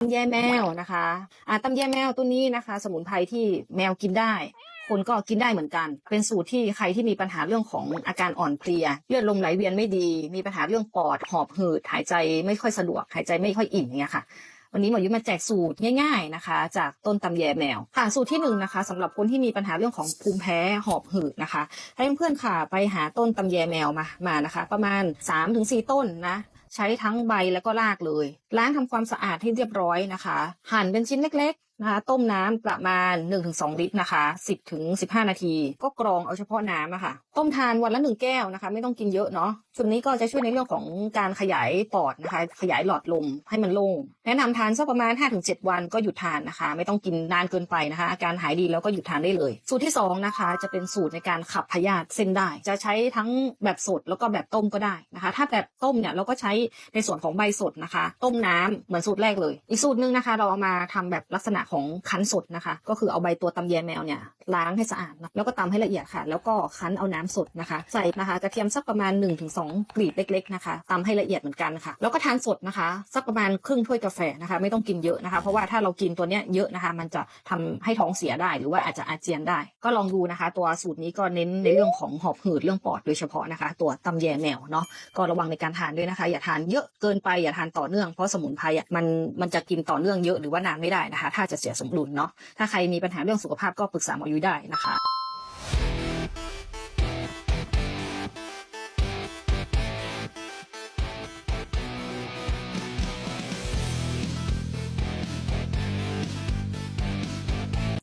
ตำแย่แมวนะคะอ่าตำแย่แมวตัวนี้นะคะ สมุนไพรที่แมวกินได้ คนก็กินได้เหมือนกัน เป็นสูตรที่ใครที่มีปัญหาเรื่องของอาการอ่อนเพลียเลือดลมไหลเวียนไม่ดี มีปัญหาเรื่องปอดหอบหืดหายใจไม่ค่อยสะดวกหายใจไม่ค่อยอิ่มเนี่ยค่ะ วันนี้หมอยุ้ยมาแจกสูตรง่าย ๆนะคะ จากต้นตำแยแมวค่ะสูตรที่หนึ่งนะคะสำหรับคนที่มีปัญหาเรื่องของภูมิแพ้หอบหืดนะคะให้เพื่อนๆค่ะไปหาต้นตำแยแมวมามานะคะ ประมาณ 3-4 ต้นนะ ใช้ทั้งใบแล้วก็รากเลย ล้างทำความสะอาดให้เรียบร้อยนะคะ หั่นเป็นชิ้นเล็ก นะคะต้มน้ำประมาณ 1-2 ลิตรนะคะ 10-15 นาที ก็กรองเอาเฉพาะน้ำอะค่ะ ต้มทานวันละหนึ่งแก้วนะคะ ไม่ต้องกินเยอะเนาะส่วนนี้ก็จะช่วยในเรื่องของการขยายปอดนะคะ ขยายหลอดลมให้มันโล่งแนะนำทานสักประมาณ 5-7 วันก็หยุดทานนะคะ ไม่ต้องกินนานเกินไปนะคะ อาการหายดีแล้วก็หยุดทานได้เลย สูตรที่สองนะคะ จะเป็นสูตรในการขับพยาธิเส้นได้ จะใช้ทั้งแบบสดแล้วก็แบบต้มก็ได้นะคะ ถ้าแบบต้มเนี่ยเราก็ใช้ในส่วนของใบสดนะคะ ต้มน้ำเหมือนสูตรแรกเลย อีกสูตรหนึงนะคะ เราเอามาทำแบบลักษณะของคั้นสดนะคะ ก็คือเอาใบตัวตำแยแมวเนี่ยล้างให้สะอาดแล้วก็ตำให้ละเอียดค่ะ แล้วก็คั้นเอาน้ำสดนะคะ ใส่นะคะกระเทียมสักประมาณ 1-2กลีบเล็กๆนะคะตำให้ละเอียดเหมือนกันค่ะ แล้วก็ทานสดนะคะ สักประมาณครึ่งถ้วยกาแฟนะคะ ไม่ต้องกินเยอะนะคะ เพราะว่าถ้าเรากินตัวเนี้ยเยอะนะคะ มันจะทำให้ท้องเสียได้หรือว่าอาจจะอาเจียนได้ ก็ลองดูนะคะ ตัวสูตรนี้ก็เน้นในเรื่องของหอบหืดเรื่องปอดโดยเฉพาะนะคะ ตัวตำแยแมวเนาะก็ระวังในการทานด้วยนะคะ อย่าทานเยอะเกินไปอย่าทานต่อเนื่องเพราะสมุนไพรอะมันมันจะกินต่อเนื่องเยอะหรือว่านานไม่ได้นะคะ ถ้าจะจะเสียสมดุลเนาะถ้าใครมีปัญหาเรื่องสุขภาพก็ปรึกษาหมอยุ้ยได้นะคะ